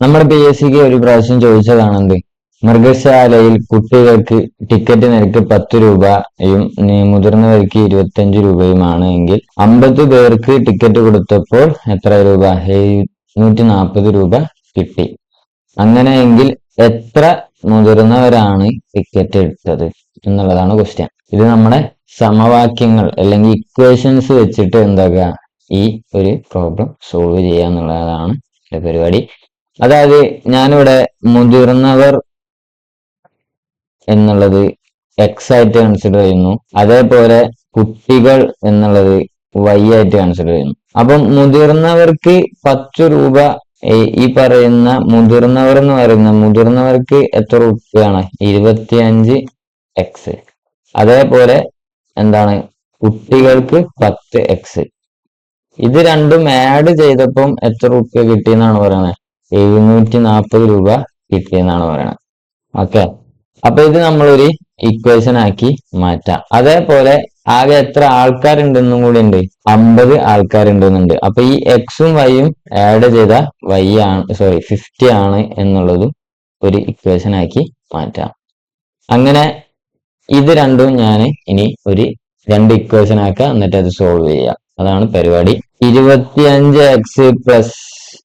നമ്മുടെ P S സിക്ക് ഒരു പ്രാവശ്യം ചോദിച്ചതാണെന്ത്? മൃഗശാലയിൽ കുട്ടികൾക്ക് ടിക്കറ്റ് നിരക്ക് പത്ത് രൂപയും മുതിർന്നവർക്ക് ഇരുപത്തഞ്ച് രൂപയുമാണ് എങ്കിൽ അമ്പത് പേർക്ക് ടിക്കറ്റ് കൊടുത്തപ്പോൾ എത്ര രൂപ? എഴുന്നൂറ്റി നാൽപ്പത് രൂപ കിട്ടി. അങ്ങനെയെങ്കിൽ എത്ര മുതിർന്നവരാണ് ടിക്കറ്റ് എടുത്തത് എന്നുള്ളതാണ് ക്വസ്റ്റ്യൻ ഇത് നമ്മുടെ സമവാക്യങ്ങൾ അല്ലെങ്കിൽ ഇക്വേഷൻസ് വെച്ചിട്ട് എന്താക്കുക ഈ ഒരു പ്രോബ്ലം സോൾവ് ചെയ്യുക എന്നുള്ളതാണ് പരിപാടി. അതായത് ഞാനിവിടെ മുതിർന്നവർ എന്നുള്ളത് എക്സ് ആയിട്ട് കൺസിഡർ ചെയ്യുന്നു. അതേപോലെ കുട്ടികൾ എന്നുള്ളത് വൈ ആയിട്ട് കൺസിഡർ ചെയ്യുന്നു. അപ്പം മുതിർന്നവർക്ക് പത്ത് രൂപ ഈ- പറയുന്ന മുതിർന്നവർ എന്ന് പറയുന്ന മുതിർന്നവർക്ക് എത്ര രൂപയാണ് ഇരുപത്തിയഞ്ച് എക്സ് അതേപോലെ എന്താണ്? കുട്ടികൾക്ക് പത്ത് എക്സ് ഇത് രണ്ടും ആഡ് ചെയ്തപ്പം എത്ര രൂപ കിട്ടിയെന്നാണ് പറയുന്നത്? എഴുന്നൂറ്റി നാൽപ്പത് രൂപ കിട്ടിയെന്നാണ് പറയുന്നത് ഓക്കെ അപ്പൊ ഇത് നമ്മളൊരു ഇക്വേഷൻ ആക്കി മാറ്റാം. അതേപോലെ ആകെ എത്ര ആൾക്കാരുണ്ടെന്നും കൂടി ഉണ്ട്. അമ്പത് ആൾക്കാരുണ്ടെന്നുണ്ട്. അപ്പൊ ഈ എക്സും വൈയും ആഡ് ചെയ്ത വൈ ആണ് സോറി ഫിഫ്റ്റി ആണ് എന്നുള്ളതും ഒരു ഇക്വേഷൻ ആക്കി മാറ്റാം. അങ്ങനെ ഇത് രണ്ടും ഞാൻ ഇനി ഒരു രണ്ട് ഇക്വേഷൻ ആക്കുക എന്നിട്ട് അത് സോൾവ് ചെയ്യാം. അതാണ് പരിപാടി. ഇരുപത്തിയഞ്ച് എക്സ് പ്ലസ്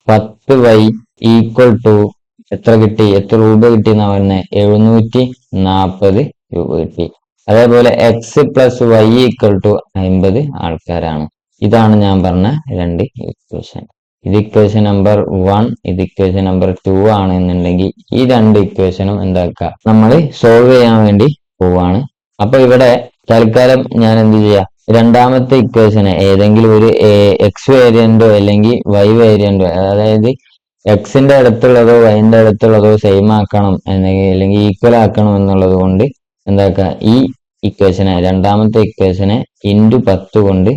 പത്ത് വൈ ഈക്വൽ ടു എത്ര കിട്ടി? എത്ര രൂപ കിട്ടി എന്നാ പറഞ്ഞത് എഴുന്നൂറ്റി നാൽപ്പത് രൂപ കിട്ടി. അതേപോലെ x plus y equal to അമ്പത് ആൾക്കാരാണ്. ഇതാണ് ഞാൻ പറഞ്ഞ രണ്ട് ഇക്വേഷൻ ഇത് ഇക്വേഷൻ നമ്പർ വൺ ഇത് ഇക്വേഷൻ നമ്പർ ടു ആണ് എന്നുണ്ടെങ്കിൽ ഈ രണ്ട് ഇക്വേഷനും എന്താക്കുക? നമ്മൾ സോൾവ് ചെയ്യാൻ വേണ്ടി പോവാണ്. അപ്പൊ ഇവിടെ തൽക്കാലം ഞാൻ എന്ത് ചെയ്യാം? രണ്ടാമത്തെ ഇക്വേഷന് ഏതെങ്കിലും ഒരു എക്സ് വേരിയന്റോ അല്ലെങ്കിൽ വൈ വേരിയന്റോ അതായത് എക്സിന്റെ അടുത്തുള്ളതോ വൈന്റെ അടുത്തുള്ളതോ സെയിം ആക്കണം എന്നെങ്കിൽ അല്ലെങ്കിൽ ഈക്വൽ ആക്കണം എന്നുള്ളത് കൊണ്ട് എന്താക്കുക? ഈ ഇക്വേഷനെ രണ്ടാമത്തെ ഇക്വേഷനെ ഇന്റു പത്ത് കൊണ്ട്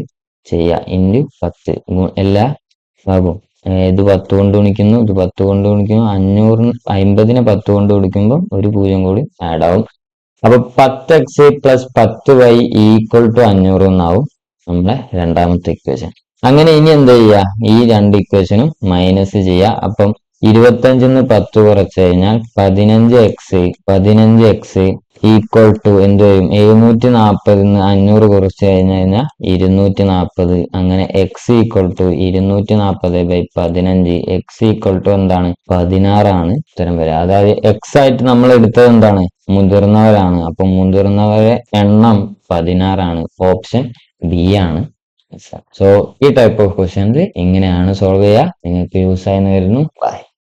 ചെയ്യുക ഇന്റു പത്ത്. എല്ലാ ഭാഗവും. ഇത് പത്ത് കൊണ്ട് ഗുണിക്കുന്നു ഇത് പത്ത് കൊണ്ട് ഗുണിക്കുന്നു. അഞ്ഞൂറിന് അമ്പതിനെ പത്ത് കൊണ്ട് ഗുണിക്കുമ്പോൾ ഒരു പൂജ്യം കൂടി ആഡ് ആവും. അപ്പൊ പത്ത് എക്സ് പ്ലസ് പത്ത് വൈ ഈക്വൽ ടു അഞ്ഞൂറ് എന്നാവും നമ്മുടെ രണ്ടാമത്തെ ഇക്വേഷൻ അങ്ങനെ ഇനി എന്ത് ചെയ്യുക ഈ രണ്ട് ഇക്വേഷനും മൈനസ് ചെയ്യുക അപ്പം ഇരുപത്തഞ്ചിന്ന് പത്ത് കുറച്ച് കഴിഞ്ഞാൽ പതിനഞ്ച് എക്സ് പതിനഞ്ച് എക്സ് ഈക്വൽ ടു എന്ത് വരും? എഴുന്നൂറ്റി നാൽപ്പതിന്ന് അഞ്ഞൂറ് കുറച്ച് കഴിഞ്ഞ് കഴിഞ്ഞാൽ ഇരുന്നൂറ്റി നാൽപ്പത് അങ്ങനെ എക്സ് ഈക്വൽ ടു ഇരുന്നൂറ്റി നാൽപ്പത് ബൈ പതിനഞ്ച്. എക്സ് ഈക്വൽ ടു എന്താണ്? പതിനാറാണ് ഉത്തരം വരിക. അതായത് എക്സ് ആയിട്ട് നമ്മൾ എടുത്തത് എന്താണ്? മുതിർന്നവരാണ്. അപ്പൊ മുതിർന്നവരെ എണ്ണം പതിനാറാണ്. ഓപ്ഷൻ ബി ആണ്. സോ ഈ ടൈപ്പ് ഓഫ് ക്വസ്റ്റ്യൻസ് ഇങ്ങനെയാണ് സോൾവ് ചെയ്യുക നിങ്ങൾക്ക് യൂസ് ആയെന്ന് വരുന്നു. ബൈ